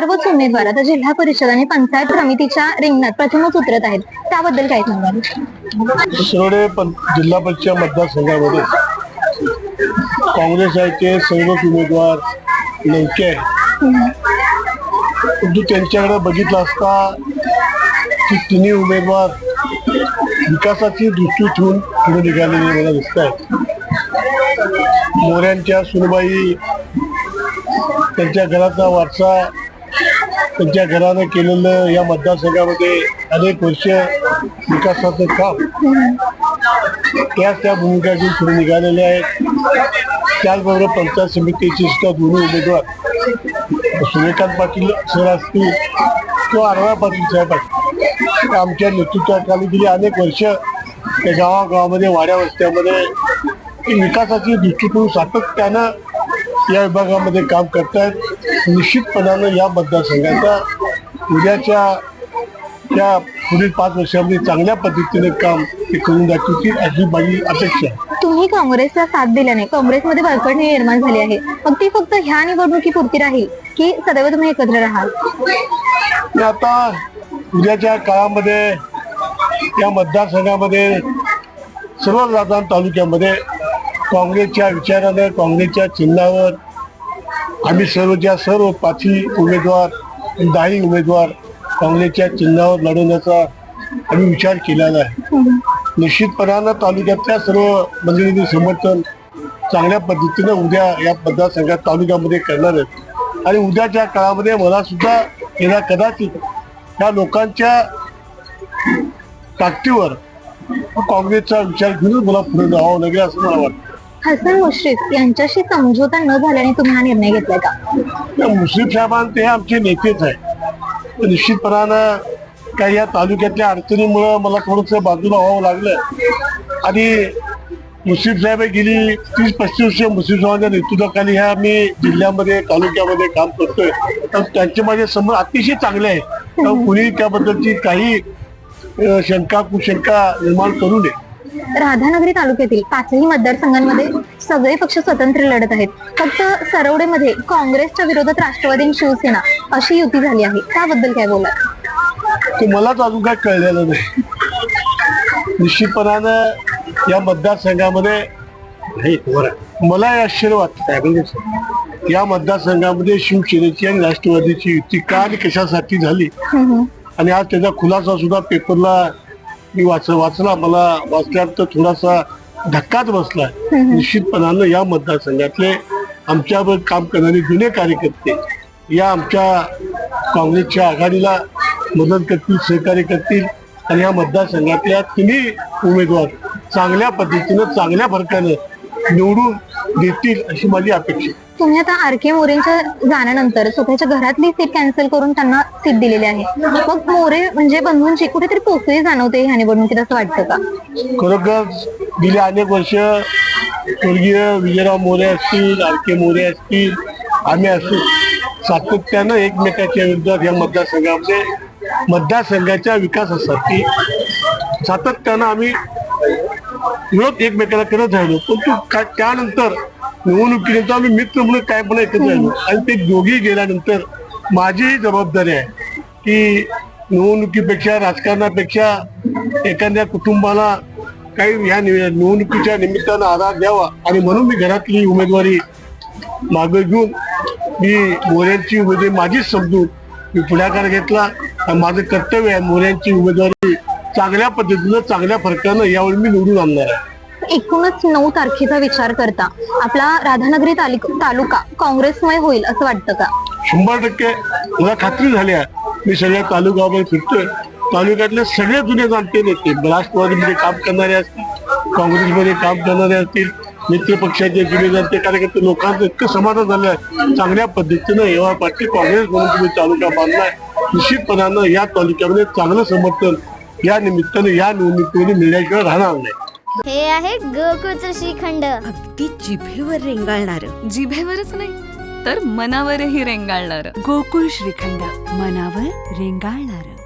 सर्वच उमेदवार आता जिल्हा परिषद आणि पंचायत समितीच्या रिंगणात प्रथमच उतरत आहेत. त्याबद्दल काय सांगाल? शिरोडे जिल्हा परिषद मतदारसंघामध्ये काँग्रेस आहे ते सर्वच उमेदवार नेमके आहेत. परंतु त्यांच्याकडे बघितलं असता की तिन्ही उमेदवार विकासाची दृष्टी ठेवून पुढे निघालेले मला दिसत आहेत मोऱ्यांच्या सुनबाई त्यांच्या घराचा वारसा त्यांच्या घरानं केलेलं या मतदारसंघामध्ये अनेक वर्ष विकासाचं काम त्याच त्या भूमिका सुरू निघालेले निघालेल्या आहेत. त्याचबरोबर पंचायत समितीची सुद्धा दोन्ही उमेदवार सूर्यकांत पाटील सर असतील किंवा अरवा पाटील साहेब असतील आमच्या नेतृत्वाखाली गेली अनेक वर्ष त्या गावागावामध्ये वाड्या वस्त्यामध्ये विकासाची दृष्टिकोन सातत्यानं या विभागामध्ये काम करतायत. निश्चितपणानं या मतदारसंघाचा उद्याच्या त्या पुढील पाच वर्षामध्ये चांगल्या पद्धतीने काम ते करून दाखवतील अशी माझी अपेक्षा आहे. तुम्ही काँग्रेसला साथ दिल्याने काँग्रेसमध्ये बळकटणी निर्माण झाली आहे. मग ती फक्त ह्या निवडणुकीपुरती राहील की सदैव तुम्ही एकत्र राहाल? आता उद्याच्या काळामध्ये या मतदारसंघामध्ये सर्व राजधान तालुक्यामध्ये काँग्रेसच्या विचारानं काँग्रेसच्या चिन्हावर आम्ही सर्व ज्या सर्व पाचही उमेदवार दहाही उमेदवार काँग्रेसच्या चिन्हावर लढवण्याचा आम्ही विचार केलेला आहे. निश्चितपणानं तालुक्यातल्या सर्व मंडळींनी समर्थन चांगल्या पद्धतीनं उद्या या मतदारसंघात तालुक्यामध्ये करणार आहेत. आणि उद्याच्या काळामध्ये मला सुद्धा येणार कदाचित या लोकांच्या ताकदीवर काँग्रेसचा विचार घेऊन मला पुढे जावं लागेल असं मला वाटतं. हसन मुश्रीफ यांच्याशी समझोता न झाल्याने तुम्ही हा निर्णय घेतलाय का? मुश्रीफ साहेबांत हे ते आमचे नेतेच आहे निश्चितपणानं काही या तालुक्यातल्या अडचणीमुळं मला थोडंसं बाजूला व्हावं लागलं. आणि मुश्रीफ साहेब गेली तीस पस्तीस वर्ष मुश्रीफ साहेबांच्या नेतृत्वाखाली ह्या मी जिल्ह्यामध्ये तालुक्यामध्ये काम करतोय. तर त्यांचे माझे समोर अतिशय चांगले आहे तर कुणी त्याबद्दलची काही शंका कुशंका निर्माण करू नये. राधानगरी तालुक्यातील पाचही मतदारसंघांमध्ये सगळे पक्ष स्वतंत्र लढत आहेत. फक्त सरवडेमध्ये काँग्रेसच्या विरोधात राष्ट्रवादी आणि शिवसेना अशी युती झाली आहे. त्याबद्दल काय बोला ते मलाच अजून काय कळलेलं नाही. निश्चितपणानं या मतदारसंघामध्ये हे, बरं. मला आश्चर्य वाटत या मतदारसंघामध्ये शिवसेनेची आणि राष्ट्रवादीची युती का आणि कशासाठी झाली? आणि आज त्याचा खुलासा सुद्धा पेपरला मी वाच वाचला. मला वाचल्यानंतर थोडासा धक्काच बसला. निश्चितपणानं या मतदारसंघातले आमच्यावर काम करणारे जुने कार्यकर्ते या आमच्या काँग्रेसच्या आघाडीला मदत करतील सहकार्य करतील. आणि या मतदारसंघातल्या तिन्ही उमेदवार चांगल्या पद्धतीनं चांगल्या फरकानं निवडून देतील अशी माझी अपेक्षा. आहे. तुम्ही आता आर के मोरेंच्या जाण्यानंतर स्वतःच्या घरातली सीट कॅन्सल करून त्यांना सीट दिलेली आहे. मग मोरे म्हणजे बंधूंची कुठेतरी पोकळी जाणवते ह्या निवडणुकीत असं वाटतं का? खरोखर गेली अनेक वर्ष स्वर्गीय विजयराव मोरे असतील आर के मोरे असतील आम्ही असतील सातत्यानं एकमेकाच्या विरोधात या मतदारसंघामध्ये मतदारसंघाच्या विकासासाठी सातत्यानं आम्ही विरोध एकमेकाला करत राहिलो. परंतु त्यानंतर निवडणुकीनंतर आम्ही मित्र म्हणून काय पण ऐकत राहिलो आणि ते दोघी गेल्यानंतर माझीही जबाबदारी आहे की निवडणुकीपेक्षा राजकारणापेक्षा एखाद्या कुटुंबाला काही या निवडणुकीच्या निमित्तानं आधार द्यावा. आणि म्हणून मी घरातली उमेदवारी मागे घेऊन मी मोऱ्यांची उमेदवारी माझीच समजून मी पुढाकार घेतला. आणि माझं कर्तव्य आहे मोऱ्यांची उमेदवारी चांगल्या पद्धतीनं चांगल्या फरकानं यावेळी मी निवडून आणणार आहे. एकूणच नऊ तारखेचा विचार करता आपला राधानगरी तालिक- काँग्रेसमय होईल असं वाटतं का? शंभर टक्के. मला खात्री झाली आहे. मी सगळ्या तालुक्यामध्ये फिरतोय. तालुक्यातले सगळे जुने जाणते नेते. राष्ट्रवादीमध्ये काम करणारे असतील काँग्रेसमध्ये काम करणारे असतील मित्र पक्षाचे जुने जाणते कार्यकर्ते लोकांचं इतकं समाधान झालं आहे. चांगल्या पद्धतीनं एव्हा पाटील काँग्रेस म्हणून तुम्ही तालुका बांधलाय निश्चितपणानं या तालुक्यामध्ये चांगलं समर्थन या निमित्तानं या निवडणुकीमध्ये मिळण्याशिवाय राहणार नाही. हे आहे गोकुळचं श्रीखंड. अगदी जिभेवर रेंगाळणार. जिभेवरच नाही तर मनावरही रेंगाळणार. गोकुळ श्रीखंड मनावर रेंगाळणार.